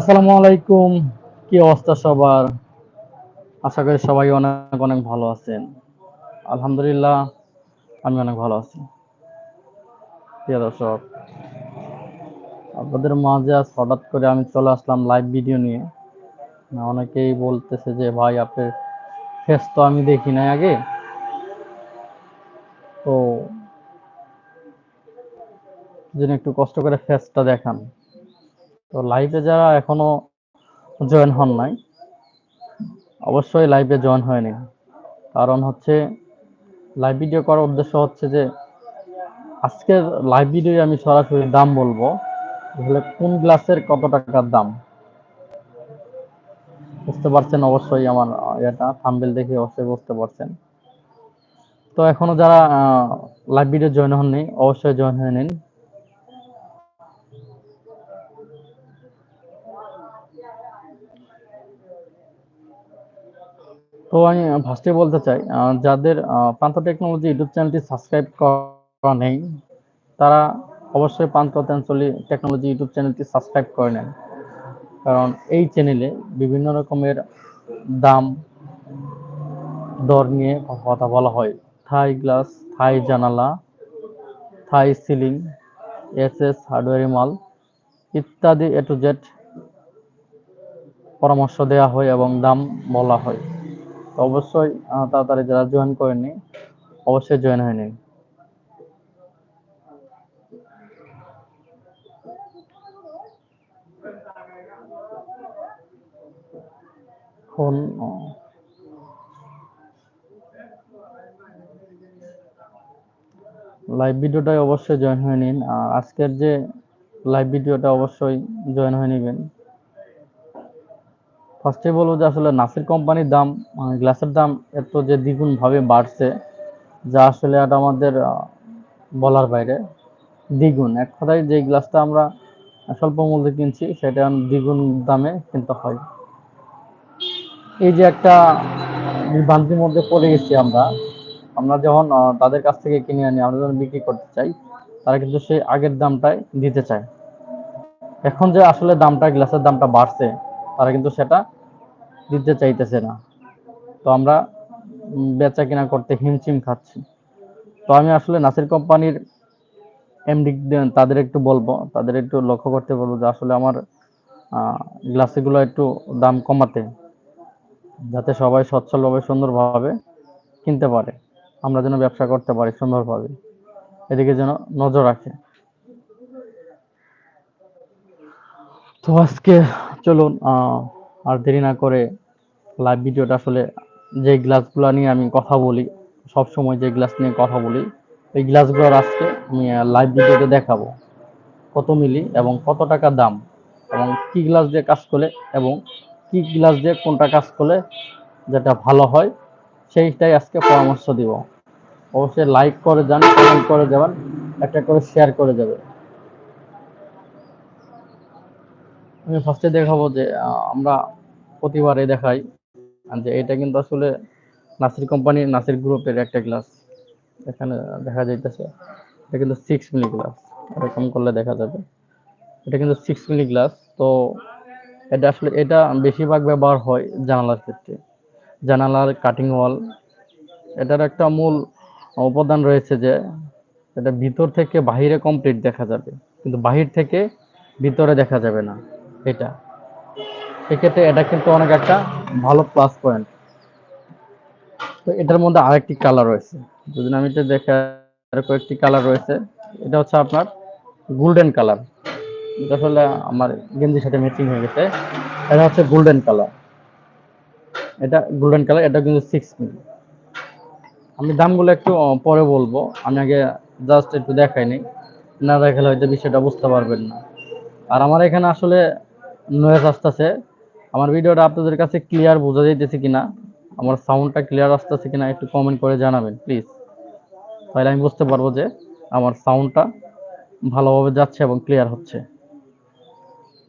আসসালামু আলাইকুম। কি অবস্থা সবার? আশা করি সবাই অনেক অনেক ভালো আছেন। আলহামদুলিল্লাহ, আমি অনেক ভালো আছি। দর্শক, আপনাদের মাঝে আজ হঠাৎ করে আমি চলে আসলাম লাইভ ভিডিও নিয়ে। অনেকেই বলতেছে যে, ভাই, আপনার ফেস তো আমি দেখি নাই আগে। তো যেন একটু কষ্ট করে ফেসটা দেখান। তো লাইভে যারা এখনও জয়েন হন নাই, অবশ্যই লাইভে জয়েন হয়ে নিন। কারণ হচ্ছে লাইভ ভিডিও করার উদ্দেশ্য হচ্ছে যে, আজকের লাইভ ভিডিও আমি সরাসরি দাম বলব, তাহলে কোন গ্লাসের কত টাকার দাম? বুঝতে পারছেন অবশ্যই আমার এটা থাম্বেল দেখে অবশ্যই বুঝতে পারছেন। তো এখনও যারা লাইভ ভিডিও জয়েন হননি, অবশ্যই জয়েন হয়ে নিন। তো আমি ফার্স্টে বলতে চাই যাদের প্রান্ত টেকনোলজি ইউটিউব চ্যানেলটি সাবস্ক্রাইব করা নেই, তারা অবশ্যই প্রান্ত টেকনোলজি ইউটিউব চ্যানেলটি সাবস্ক্রাইব করে নেন। কারণ এই চ্যানেলে বিভিন্ন রকমের দাম, দর নিয়ে কথা বলা হয়। থাই গ্লাস, থাই জানালা, থাই সিলিং এস এস হার্ডওয়্যারি মাল ইত্যাদি এ টু জেড পরামর্শ দেওয়া হয় এবং দাম বলা হয়। অবশ্যই তাড়াতাড়ি যারা জয়েন করেনি অবশ্যই জয়েন হয়ে নিন। লাইভ ভিডিওটাই অবশ্যই জয়েন হয়ে নিন। আর আজকের যে লাইভ ভিডিওটা অবশ্যই জয়েন হয়ে নেবেন। ফার্স্টে বলব যে আসলে নাসির কোম্পানির দাম গ্লাসের দাম এত যে দ্বিগুণ ভাবে বাড়ছে, যা আসলে এটা আমাদের বলার বাইরে। দ্বিগুণ। এক কথায় যে গ্লাসটা আমরা স্বল্প মূল্যে কিনছি, সেটা দ্বিগুণ দামে কিনতে হয়। এই যে একটা বিভ্রান্তির মধ্যে পড়ে গেছি আমরা। আমরা যখন তাদের কাছ থেকে কিনে আনি, আমরা যখন বিক্রি করতে চাই, তারা কিন্তু সেই আগের দামটাই দিতে চায়। এখন যে আসলে দামটা, গ্লাসের দামটা বাড়ছে তারা কিন্তু সেটা দিতে চাইতেছে না। তো আমরা বেচা কিনা করতে হিমশিম খাচ্ছি। তো আমি আসলে নাসির কোম্পানির এমডি তাদের একটু বলব, তাদের একটু লক্ষ্য করতে বলব যে আসলে আমার গ্লাসগুলো একটু দাম কমাতে, যাতে সবাই সচ্ছলভাবে সুন্দরভাবে কিনতে পারে। আমরা যেন ব্যবসা করতে পারি সুন্দরভাবে। এদিকে যেন নজর রাখে। তো আজকে চলুন আর দেরি না করে লাইভ ভিডিওটা আসলে যে গ্লাসগুলো নিয়ে আমি কথা বলি, সব সময় যে গ্লাস নিয়ে কথা বলি, এই গ্লাসগুলোর আজকে আমি লাইভ ভিডিওতে দেখাবো। কত মিলি এবং কত টাকা দাম এবং কি গ্লাস দিয়ে কাজ করলে এবং কি গ্লাস দিয়ে কোনটা কাজ করলে যেটা ভালো হয়, সেইটাই আজকে পরামর্শ দিব। অবশ্যই লাইক করে যান কমেন্ট করে যাবেন, একটা করে শেয়ার করে যাবে আমি ফার্স্টে দেখাবো যে আমরা প্রতিবারে দেখাই যে এটা কিন্তু আসলে নাসির কোম্পানির নাসির গ্রুপের একটা গ্লাস এখানে দেখা যাইতেছে, এটা কিন্তু সিক্স মিলি গ্লাস এরকম করলে দেখা যাবে। এটা কিন্তু সিক্স মিলি গ্লাস তো এটা আসলে, এটা বেশিরভাগ ব্যবহার হয় জানালার ক্ষেত্রে। জানালার কাটিং ওয়াল এটার একটা মূল উপাদান রয়েছে যে, এটা ভিতর থেকে বাহিরে কমপ্লিট দেখা যাবে। কিন্তু বাহির থেকে ভিতরে দেখা যাবে না। এটা। সেক্ষেত্রে এটা কিন্তু অনেক একটা ভালো প্লাস পয়েন্ট তো এটার মধ্যে আরেকটি কালার রয়েছে। যদি আমি এটা দেখা আরও কয়েকটি কালার রয়েছে। এটা হচ্ছে আপনার গোল্ডেন কালার এটা আসলে আমার গেঞ্জির সাথে ম্যাচিং হয়ে গেছে। এটা হচ্ছে গোল্ডেন কালার এটা গোল্ডেন কালার এটা কিন্তু সিক্স মিল। আমি দামগুলো একটু পরে বলব। আমি আগে জাস্ট একটু দেখাই নি। না দেখালে হয়তো বিষয়টা বুঝতে পারবেন না। আর আমার এখানে আসলে নয়েজ আসতেছে। আমার ভিডিওটা আপনাদের কাছে ক্লিয়ার বোঝা যাইতেছে কিনা, আমার সাউন্ডটা ক্লিয়ার আসতেছে কিনা একটু কমেন্ট করে জানাবেন প্লিজ তাহলে আমি বুঝতে পারব যে আমার সাউন্ডটা ভালোভাবে যাচ্ছে এবং ক্লিয়ার হচ্ছে।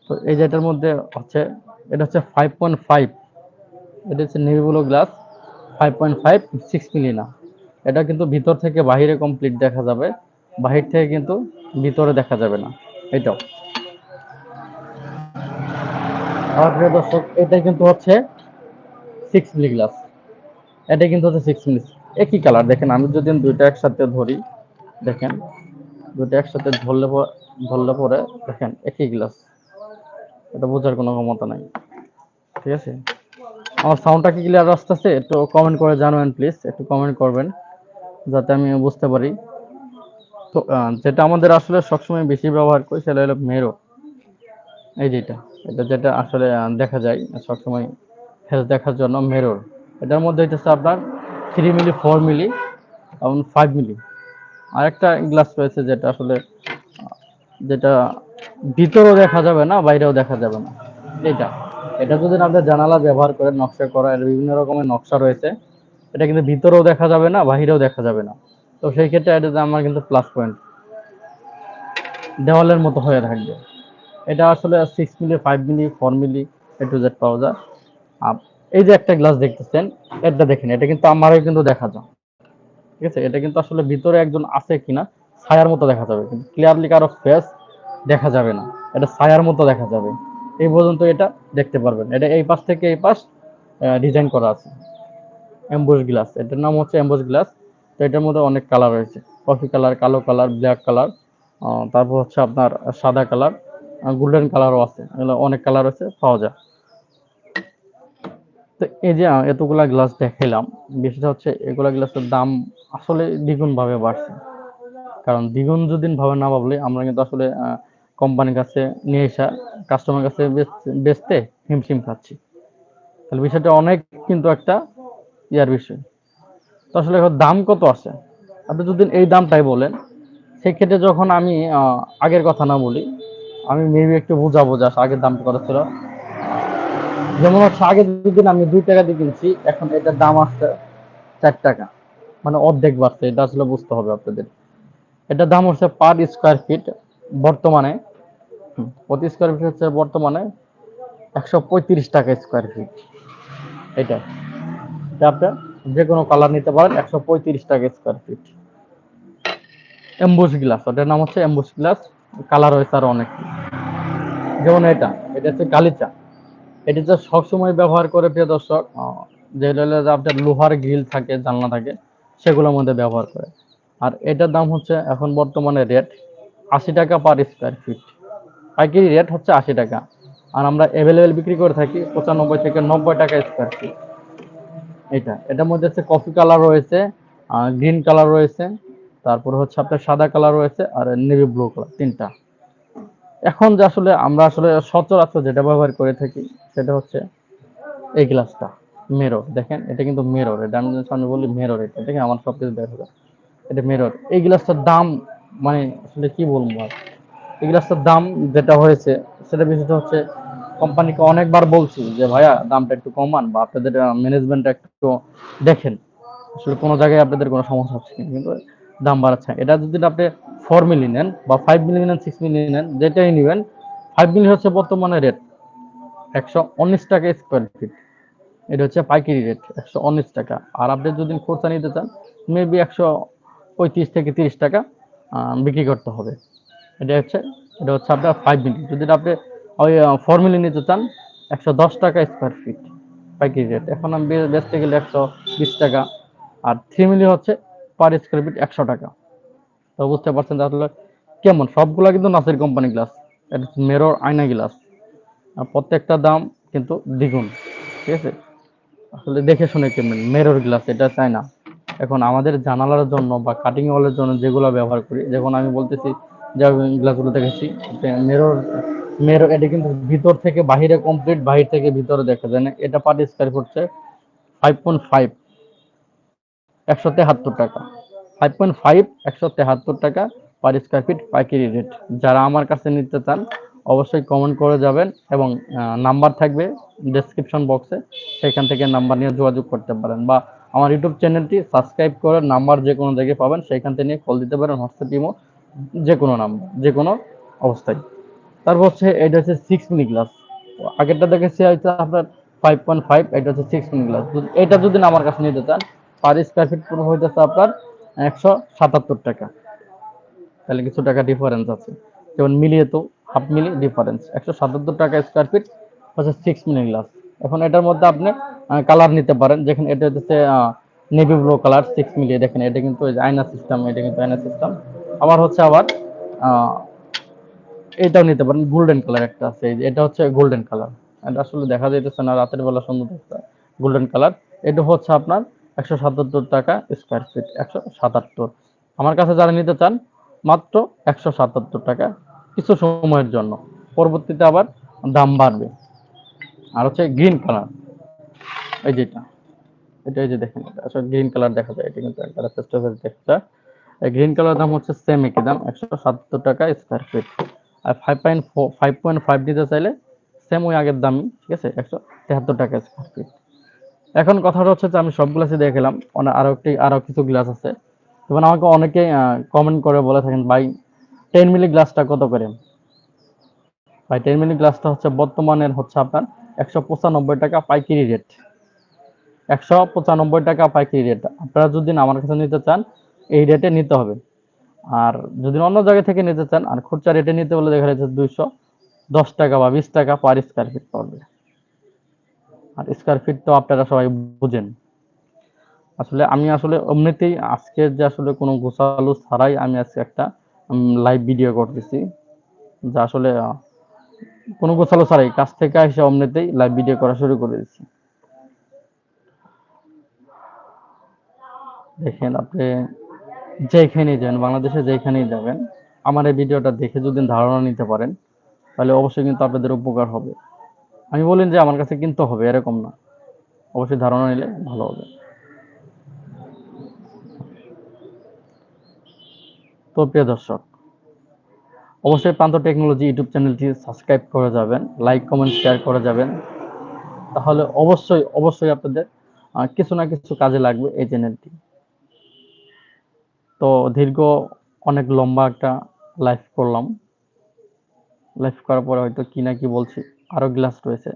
তো এই যে এটার মধ্যে হচ্ছে, এটা হচ্ছে ফাইভ পয়েন্ট ফাইভ এটা হচ্ছে নেভিগুলো glass five point five six milli না এটা কিন্তু ভিতর থেকে বাহিরে কমপ্লিট দেখা যাবে, বাহির থেকে কিন্তু ভিতরে দেখা যাবে না। এটাও আমার প্রিয় দর্শক, এটা কিন্তু হচ্ছে সিক্স মিলি গ্লাস এটা কিন্তু হচ্ছে সিক্স মিলি। একই কালার দেখেন, আমি যদি দুইটা একসাথে ধরি, দেখেন দুটো একসাথে ধরলে ধরলে পরে, দেখেন, একই গ্লাস এটা বোঝার কোনো ক্ষমতা নাই। ঠিক আছে? আমার সাউন্ডটা কি ক্লিয়ার আসতেছে? একটু কমেন্ট করে জানাবেন প্লিজ একটু কমেন্ট করবেন, যাতে আমি বুঝতে পারি। তো যেটা আমাদের আসলে সবসময় বেশি ব্যবহার করি, সেটা হলো মেরো। এই যেটা এটা যেটা আসলে দেখা যায় সবসময় হেলথ দেখার জন্য মেরোর। এটার মধ্যে হইতেছে আপনার থ্রি মিলি ফোর মিলি এবং ফাইভ মিলি আর একটা গ্লাস রয়েছে যেটা আসলে যেটা ভিতরেও দেখা যাবে না, বাইরেও দেখা যাবে না। এটা এটা যদি আপনার জানালা ব্যবহার করেন, নকশা করা, এর বিভিন্ন রকমের নকশা রয়েছে। এটা কিন্তু ভিতরেও দেখা যাবে না, বাহিরেও দেখা যাবে না। তো সেই ক্ষেত্রে এটাতে আমার কিন্তু প্লাস পয়েন্ট দেওয়ালের মতো হয়ে থাকবে। এটা আসলে six milli five milli four milli A to Z পাওয়া যায়। এই যে একটা গ্লাস দেখতেছেন, এটা দেখেন, এটা কিন্তু আমারও কিন্তু দেখা যায়। ঠিক আছে? এটা কিন্তু আসলে ভিতরে একজন আছে কিনা, ছায়ার মতো দেখা যাবে। কিন্তু ক্লিয়ারলি কারও ফেস দেখা যাবে না। এটা ছায়ার মতো দেখা যাবে। এই পর্যন্ত এটা দেখতে পারবেন। এটা এই পাশ থেকে এই পাশ ডিজাইন করা আছে। এম্বোস গ্লাস এটার নাম হচ্ছে এম্বোস গ্লাস তো এটার মধ্যে অনেক কালার রয়েছে। কফি কালার কালো কালার ব্ল্যাক কালার তারপর হচ্ছে আপনার সাদা কালার গোল্ডেন কালারও আছে। অনেক কালার আছে, পাওয়া যায়। তো এই যে এতগুলা গ্লাস দেখাইলাম বিষয়টা হচ্ছে এগুলা গ্লাসের দাম আসলে দ্বিগুণ ভাবে বাড়ছে। কারণ দ্বিগুণ যদি ভাবে না ভাবলে, আমরা কিন্তু আসলে কোম্পানির কাছে নিয়ে এসা কাস্টমার কাছে বেচ- বেচতে হিমশিম খাচ্ছি। তাহলে বিষয়টা অনেক কিন্তু একটা ইয়ার বিষয়। তো আসলে এখন দাম কত আছে? আপনি যদি এই দামটাই বলেন, সেক্ষেত্রে যখন আমি আগের কথা না বলি আমি মেবি একটু বুঝাবো যা আগের দামটা কত ছিল। যেমন হচ্ছে আগের দুদিন আমি দুই টাকা দিয়ে কিনছি, এখন এটার দাম আসছে চার টাকা। মানে অর্ধেক বাড়ছে, এটা আসলে বুঝতে হবে আপনাদের। এটার দাম হচ্ছে পার স্কোয়ার ফিট বর্তমানে। প্রতি স্কোয়ার ফিট হচ্ছে বর্তমানে একশো পঁয়ত্রিশ টাকা স্কোয়ার ফিট এটা। এটা আপনার যে কোনো কালার নিতে পারেন, একশো পঁয়ত্রিশ টাকা স্কোয়ার ফিট এম্বুস গ্লাস ওটার নাম হচ্ছে এম্বুস গ্লাস কালার হয়েছে আরও অনেক। যেমন এটা এটা হচ্ছে গালিচা এটা যে সবসময় ব্যবহার করে প্রিয় দর্শক যে আপনার লোহার গ্রিল থাকে, জানলা থাকে, সেগুলোর মধ্যে ব্যবহার করে। আর এটার দাম হচ্ছে এখন বর্তমানে রেট আশি টাকা পার স্কোয়ার ফিট পাইকারি রেট হচ্ছে আশি টাকা। আর আমরা অ্যাভেলেবেল বিক্রি করে থাকি পঁচানব্বই থেকে নব্বই টাকা স্কোয়ার ফিট এটা, এটার মধ্যে হচ্ছে কফি কালার রয়েছে গ্রিন কালার রয়েছে। তারপর হচ্ছে আপনার সাদা কালার রয়েছে আর নেভি ব্লু কালার তিনটা। এখন যে আসলে আমরা আসলে সচরাচর যেটা ব্যবহার করে থাকি সেটা হচ্ছে এই গ্লাসটা মেরর দেখেন, এটা কিন্তু মেরর এটা আমি সামনে বলি মেরর এটা দেখেন আমার সব কিছু দেখা যায়? এটা মেরর এই গ্লাসটার দাম মানে আসলে কি বলব আর? এই গ্লাসটার দাম যেটা হয়েছে সেটা বিষয়টা হচ্ছে কোম্পানিকে অনেকবার বলছি যে, ভাইয়া, দামটা একটু কমান বা আপনাদের ম্যানেজমেন্ট একটু দেখেন। আসলে কোনো জায়গায় আপনাদের কোনো সমস্যা হচ্ছে কিনা। কিন্তু দাম বাড়াচ্ছে। এটা যদি আপনি ফোর মিলি নেন বা ফাইভ মিলি নেন সিক্স মিলি নেন, যেটাই নেবেন ফাইভ মিলি হচ্ছে বর্তমানে রেট একশো উনিশ টাকা স্কোয়ার ফিট এটা হচ্ছে পাইকারি রেট একশো উনিশ টাকা। আর আপনি যদি খুচরা নিতে চান মেবি একশো পঁয়ত্রিশ থেকে তিরিশ টাকা বিক্রি করতে হবে। এটা হচ্ছে এটা হচ্ছে আপনার ফাইভ মিলি যদি আপনি ওই ফোর মিলি নিতে চান, একশো দশ টাকা স্কোয়ার ফিট পাইকারি রেট এখন আমি বেচতে গেলে একশো বিশ টাকা। আর থ্রি মিলি হচ্ছে পার স্কোয়ার ফিট একশো টাকা। তো বুঝতে পারছেন আসলে কেমন? সবগুলা কিন্তু নাসির কোম্পানি গ্লাস। এটা মেরর আয়না গ্লাস। প্রত্যেকটা দাম কিন্তু দ্বিগুণ। ঠিক আছে? আসলে দেখে শুনে কিনবেন। মেরর গ্লাস, এটা চাই না এখন আমাদের জানালার জন্য বা কাটিং ওয়ালের জন্য যেগুলো ব্যবহার করি যখন আমি বলতেছি, যে গ্লাসগুলো দেখেছি মেরর মেরর, এটা কিন্তু ভিতর থেকে বাহিরে কমপ্লিট বাহির থেকে ভিতরে দেখা যায় না। এটা পার স্কোয়ার হচ্ছে ফাইভ পয়েন্ট ফাইভ একশো তেহাত্তর টাকা। ফাইভ পয়েন্ট ফাইভ একশো তেহাত্তর টাকা পার স্কোয়ার ফিট পাইকারি রেট যারা আমার কাছে নিতে চান, অবশ্যই কমেন্ট করে যাবেন এবং নাম্বার থাকবে ডেসক্রিপশন বক্সে সেখান থেকে নাম্বার নিয়ে যোগাযোগ করতে পারেন বা আমার ইউটিউব চ্যানেলটি সাবস্ক্রাইব করে নাম্বার যে কোনো জায়গায় পাবেন সেইখান থেকে নিয়ে কল দিতে পারেন হোয়াটসঅ্যাপ ইমো যে কোনো নাম্বার যে কোনো অবস্থায়। তারপর হচ্ছে, এটা হচ্ছে সিক্স মিনি গ্লাস আগেরটা দেখেছি হচ্ছে আপনার ফাইভ পয়েন্ট ফাইভ এটা হচ্ছে সিক্স মিনি গ্লাস এটা যদি আমার কাছে নিতে চান পার স্কোয়ার ফিট পুরো হইতেছে আপনার একশো সাতাত্তর টাকা। তাহলে কিছু টাকা ডিফারেন্স আছে। যেমন মিলিয়ে তো হাফ মিলি ডিফারেন্স একশো সাতাত্তর টাকা স্কোয়ার ফিট হচ্ছে সিক্স মিলি গ্লাস এখন এটার মধ্যে আপনি কালার নিতে পারেন। যেখানে এটা হচ্ছে navy blue colour six milli দেখেন, এটা কিন্তু আয়না সিস্টেম এটা কিন্তু আয়না সিস্টেম আবার হচ্ছে আবার এটাও নিতে পারেন। গোল্ডেন কালার একটা আছে। এটা হচ্ছে গোল্ডেন কালার এটা আসলে দেখা যাইতেছে না, রাতের বেলা সুন্দর দেখতে গোল্ডেন কালার এটা হচ্ছে আপনার একশো সাতাত্তর টাকা স্কোয়ার ফিট একশো সাতাত্তর। আমার কাছে যারা নিতে চান, মাত্র একশো সাতাত্তর টাকা কিছু সময়ের জন্য। পরবর্তীতে আবার দাম বাড়বে। আর হচ্ছে গ্রিন কালার এই যেটা, এটা এই যে দেখেন আসলে গ্রিন কালার দেখা যায়, এটা কিন্তু একটা ফেস টু ফেস দেখা এই গ্রিন কালার দাম হচ্ছে সেম একই দাম, একশো সাতাত্তর টাকা স্কোয়ার ফিট আর five point five point five দিতে চাইলে সেম ওই আগের দামই, ঠিক আছে? একশো তেহাত্তর টাকা স্কোয়ার ফিট এখন কথাটা হচ্ছে যে আমি সব গ্লাসই দেখলাম আরও একটি, আরও কিছু গ্লাস আছে। এবং আমাকে অনেকে কমেন্ট করে বলে থাকেন, ভাই টেন মিলি গ্লাসটা কত করে? ভাই টেন মিলি গ্লাসটা হচ্ছে বর্তমানের হচ্ছে আপনার একশো পঁচানব্বই টাকা পাইকারি রেট একশো পঁচানব্বই টাকা পাইকারি রেট আপনারা যদি আমার কাছে নিতে চান, এই রেটে নিতে হবে। আর যদি অন্য জায়গা থেকে নিতে চান, আর খুচরা রেটে নিতে বলে দেখা যাচ্ছে দুইশো দশ টাকা বা বিশ টাকা পার স্কোয়ার ফিট পড়বে। আর স্কোয়ার ফিট তো আপনারা সবাই বুঝেন। আসলে আমি আসলে এমনিতেই আজকে যে আসলে কোনো গোছালো ছাড়াই আমি আজকে একটা লাইভ ভিডিও করতেছি। যা আসলে কোনো গোছালো ছাড়াই, কাছ থেকে এসে এমনিতেই লাইভ ভিডিও করা শুরু করে দিচ্ছি দেখেন আপনি যেখানেই যাবেন বাংলাদেশে যেখানেই যাবেন, আমার এই ভিডিওটা দেখে যদি ধারণা নিতে পারেন, তাহলে অবশ্যই কিন্তু আপনাদের উপকার হবে। আমি বলেন যে আমার কাছে কিনতে হবে, এরকম না। অবশ্যই ধারণা নিলে ভালো হবে। তো প্রিয় দর্শক, অবশ্যই প্রান্ত টেকনোলজি ইউটিউব চ্যানেলটি সাবস্ক্রাইব করে যাবেন, লাইক, কমেন্ট, শেয়ার করে যাবেন। তাহলে অবশ্যই অবশ্যই আপনাদের কিছু না কিছু কাজে লাগবে এই চ্যানেলটি। তো দীর্ঘ অনেক লম্বা একটা লাইভ করলাম। লাইভ করার পরে হয়তো কি না কি বলছি। আরও গ্লাস রয়েছে।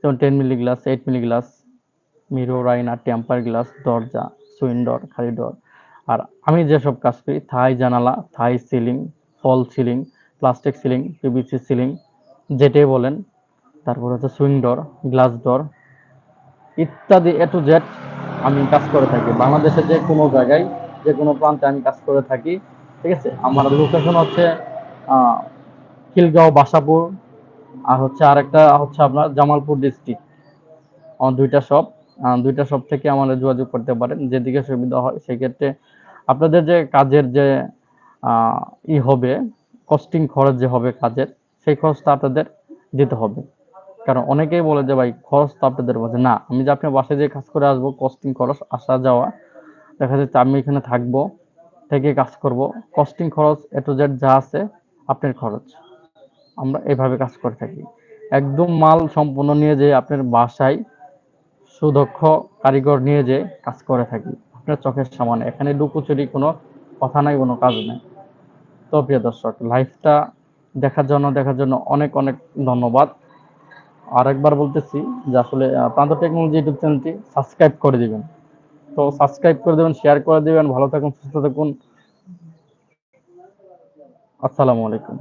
যেমন ten milli glass eight milli glass mirror রাইনা টেম্পার গ্লাস দরজা সুইন্ডর খালি ডর আর আমি যেসব কাজ করি থাই জানালা Thai ceiling fall ceiling plastic ceiling PVC ceiling যেটাই বলেন, তারপর হচ্ছে সুইং ডর গ্লাস ডর ইত্যাদি এ টু জেড আমি কাজ করে থাকি। বাংলাদেশে যে কোনো জায়গায়, যে কোনো প্রান্তে আমি কাজ করে থাকি, ঠিক আছে? আমার লোকেশন হচ্ছে খিলগাঁও, বাসাপুর আর হচ্ছে আরেকটা হচ্ছে আপনার জামালপুর ডিস্ট্রিক্ট আমার দুইটা শপ দুইটা শপ থেকে আমাদের যোগাযোগ করতে পারেন, যেদিকে সুবিধা হয় সেক্ষেত্রে আপনাদের যে কাজের যে ই হবে কস্টিং খরচ যে হবে কাজের, সেই খরচটা আপনাদের দিতে হবে। কারণ অনেকেই বলে যে, ভাই, খরচ তো আপনাদের বলছে না, আমি যে আপনার বাসায় যে কাজ করে আসব কস্টিং খরচ, আসা যাওয়া, দেখা যাচ্ছে আমি এখানে থাকব, থেকে কাজ করব কস্টিং খরচ এ টু যা আছে, আপনার খরচ। আমরা এভাবে কাজ করে থাকি। একদম মাল সম্পূর্ণ নিয়ে যে আপনার বাসায় সুদক্ষ কারিগর নিয়ে যে কাজ করে থাকি। আপনার চোখের সামনে। এখানে লুকোচুরি কোনো কথা নাই, কোনো কাজ নেই। তো প্রিয় দর্শক লাইভটা দেখার জন্য দেখার জন্য অনেক অনেক ধন্যবাদ। আরেকবার বলতেছি যে আসলে প্রান্ত টেকনোলজি ইউটিউব চ্যানেলটি সাবস্ক্রাইব করে দিবেন। তো সাবস্ক্রাইব করে দেবেন, শেয়ার করে দিবেন। ভালো থাকুন, সুস্থ থাকুন। আসসালামু আলাইকুম।